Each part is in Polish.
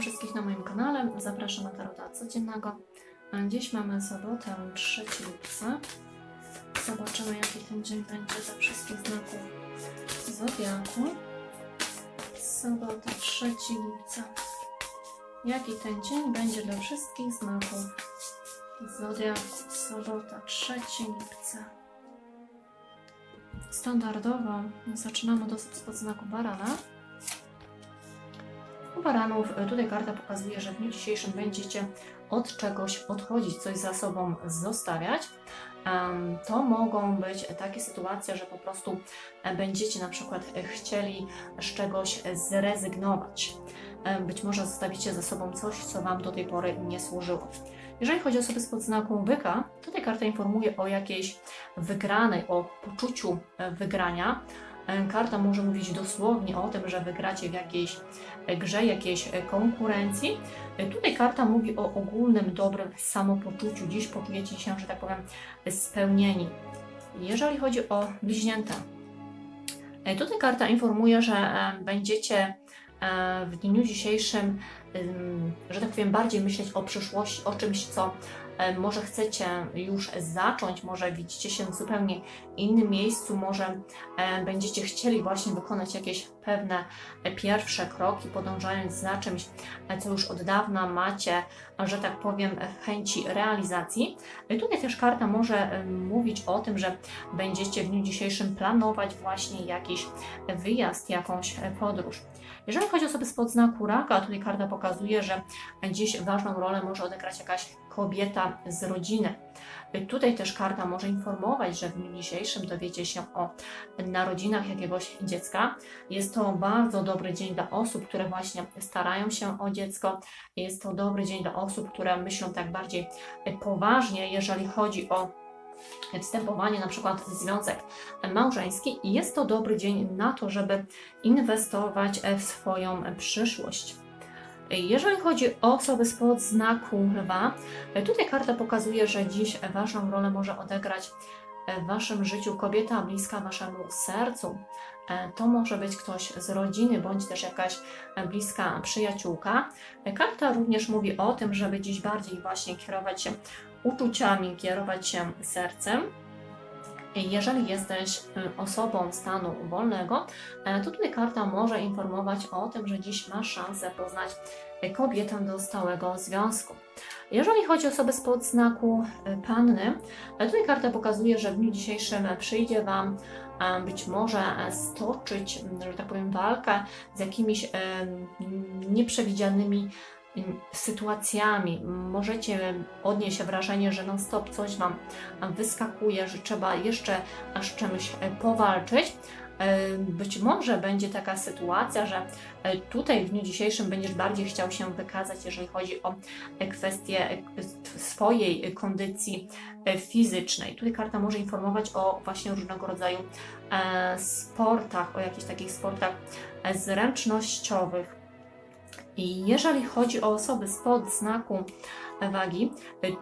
wszystkich na moim kanale. Zapraszam na Tarota Codziennego. Dziś mamy sobotę, 3 lipca. Zobaczymy, jaki ten dzień będzie dla wszystkich znaków Zodiaku. Sobota, 3 lipca. Jaki ten dzień będzie dla wszystkich znaków Zodiaku. Sobota, 3 lipca. Standardowo zaczynamy od osób spod znaku Barana. U baranów y, tutaj karta pokazuje, że w dniu dzisiejszym będziecie od czegoś odchodzić, coś za sobą zostawiać. To mogą być takie sytuacje, że po prostu e, będziecie na przykład e, chcieli z czegoś zrezygnować. Być może zostawicie za sobą coś, co Wam do tej pory nie służyło. Jeżeli chodzi o osoby spod znaku byka, tutaj karta informuje o jakiejś wygranej, o poczuciu e, wygrania. E, Karta może mówić dosłownie o tym, że wygracie w jakiejś e, grze, jakiejś konkurencji. Tutaj karta mówi o ogólnym, dobrym samopoczuciu. Dziś poczujecie się, że tak powiem, spełnieni. Jeżeli chodzi o bliźnięta, tutaj karta informuje, że będziecie w dniu dzisiejszym, ym, że tak powiem, bardziej myśleć o przyszłości, o czymś, co może chcecie już zacząć, może widzicie się w zupełnie innym miejscu, może e, będziecie chcieli właśnie wykonać jakieś pewne e, pierwsze kroki, podążając za czymś, e, co już od dawna macie, e, że tak powiem, e, chęci realizacji. E, Tutaj też karta może e, mówić o tym, że będziecie w dniu dzisiejszym planować właśnie jakiś wyjazd, jakąś e, podróż. Jeżeli chodzi o osoby spod znaku raka, tutaj karta pokazuje, że dziś ważną rolę może odegrać jakaś kobieta z rodziny. Tutaj też karta może informować, że w dniu dzisiejszym dowiecie się o narodzinach jakiegoś dziecka. Jest to bardzo dobry dzień dla osób, które właśnie starają się o dziecko. Jest to dobry dzień dla osób, które myślą tak bardziej poważnie, jeżeli chodzi o wstępowanie na przykład w związek małżeński jest to dobry dzień na to, żeby inwestować w swoją przyszłość. Jeżeli chodzi o osoby spod znaku lwa, tutaj karta pokazuje, że dziś ważną rolę może odegrać w Waszym życiu kobieta bliska Waszemu sercu. To może być ktoś z rodziny, bądź też jakaś bliska przyjaciółka. Karta również mówi o tym, żeby dziś bardziej właśnie kierować się uczuciami, kierować się sercem. Jeżeli jesteś y, osobą stanu wolnego, e, to tutaj karta może informować o tym, że dziś masz szansę poznać kobietę do stałego związku. Jeżeli chodzi o osoby spod znaku y, panny, e, tutaj karta pokazuje, że w dniu dzisiejszym przyjdzie Wam e, być może e, stoczyć, że tak powiem, walkę z jakimiś e, nieprzewidzianymi sytuacjami. Możecie odnieść wrażenie, że non-stop coś Wam wyskakuje, że trzeba jeszcze z czymś e, powalczyć. E, Być może będzie taka sytuacja, że e, tutaj w dniu dzisiejszym będziesz bardziej chciał się wykazać, jeżeli chodzi o e, kwestię e, swojej kondycji fizycznej. Tutaj karta może informować o właśnie różnego rodzaju sportach, o jakichś takich sportach zręcznościowych. I jeżeli chodzi o osoby spod znaku wagi,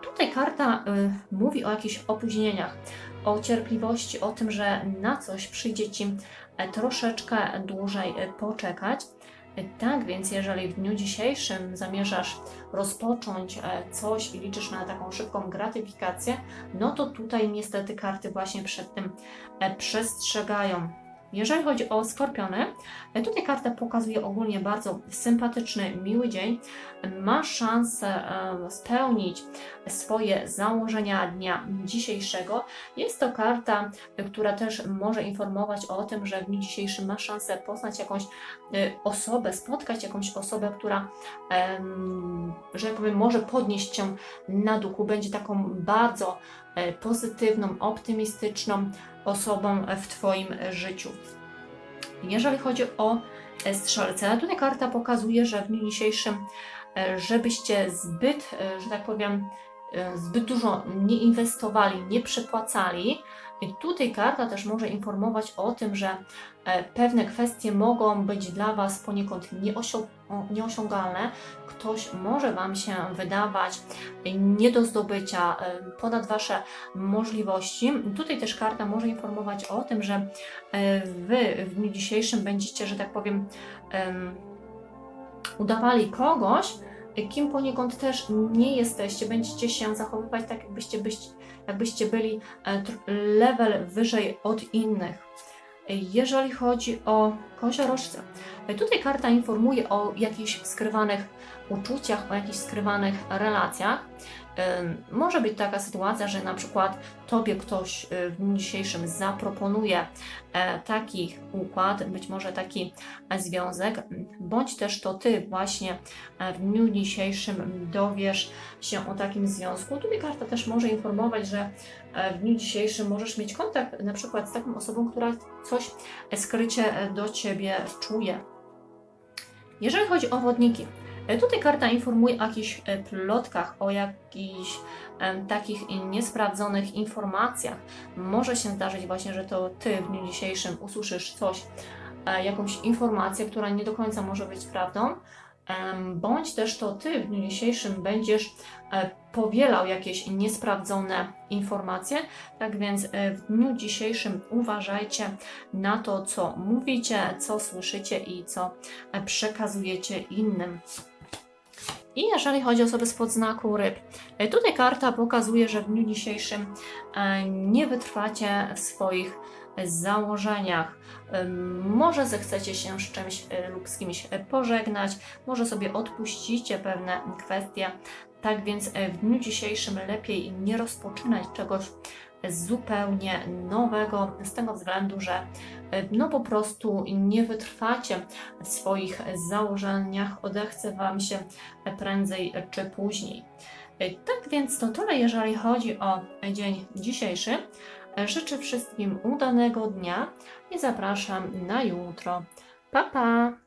tutaj karta y, mówi o jakichś opóźnieniach, o cierpliwości, o tym, że na coś przyjdzie Ci e, troszeczkę dłużej e, poczekać. Y, Tak więc, jeżeli w dniu dzisiejszym zamierzasz rozpocząć e, coś i liczysz na taką szybką gratyfikację, no to tutaj niestety karty właśnie przed tym e, przestrzegają. Jeżeli chodzi o skorpiony, tutaj karta pokazuje ogólnie bardzo sympatyczny, miły dzień. Masz szansę spełnić swoje założenia dnia dzisiejszego. Jest to karta, która też może informować o tym, że w dniu dzisiejszym masz szansę poznać jakąś e, osobę, spotkać jakąś osobę, która, że tak może podnieść cię na duchu, będzie taką bardzo e, pozytywną, optymistyczną osobą w Twoim życiu. Jeżeli chodzi o e, strzelce, tutaj karta pokazuje, że w dniu dzisiejszym, e, żebyście zbyt, że tak powiem, zbyt dużo nie inwestowali, nie przepłacali. I tutaj karta też może informować o tym, że e, pewne kwestie mogą być dla Was poniekąd nieosiągalne. Ktoś może Wam się wydawać nie do zdobycia, e, ponad Wasze możliwości. Tutaj też karta może informować o tym, że e, Wy w dniu dzisiejszym będziecie, że tak powiem, em, udawali kogoś, kim poniekąd też nie jesteście. Będziecie się zachowywać tak, jakbyście, byście, jakbyście byli e, level wyżej od innych. Jeżeli chodzi o koziorożce, tutaj karta informuje o jakichś skrywanych uczuciach, o jakichś skrywanych relacjach. Może być taka sytuacja, że na przykład Tobie ktoś y, w dniu dzisiejszym zaproponuje e, taki układ, być może taki związek, bądź też to Ty właśnie e, w dniu dzisiejszym dowiesz się o takim związku. Tutaj karta też może informować, że e, w dniu dzisiejszym możesz mieć kontakt na przykład z taką osobą, która coś skrycie do Ciebie czuje. Jeżeli chodzi o wodniki, tutaj karta informuje o jakichś e, plotkach, o jakichś takich niesprawdzonych informacjach. Może się zdarzyć właśnie, że to Ty w dniu dzisiejszym usłyszysz coś, e, jakąś informację, która nie do końca może być prawdą, bądź też to Ty w dniu dzisiejszym będziesz e, powielał jakieś niesprawdzone informacje. Tak więc e, w dniu dzisiejszym uważajcie na to, co mówicie, co słyszycie i co e, przekazujecie innym. I jeżeli chodzi o osoby spod znaku ryb, e, tutaj karta pokazuje, że w dniu dzisiejszym e, nie wytrwacie w swoich założeniach. Em, Może zechcecie się z czymś e, lub z kimś e, pożegnać, może sobie odpuścicie pewne kwestie. Tak więc e, w dniu dzisiejszym lepiej nie rozpoczynać czegoś zupełnie nowego, z tego względu, że e, no po prostu nie wytrwacie w swoich założeniach, odechce Wam się prędzej czy później. E, Tak więc to tyle, jeżeli chodzi o dzień dzisiejszy. Życzę wszystkim udanego dnia i zapraszam na jutro. Pa, pa!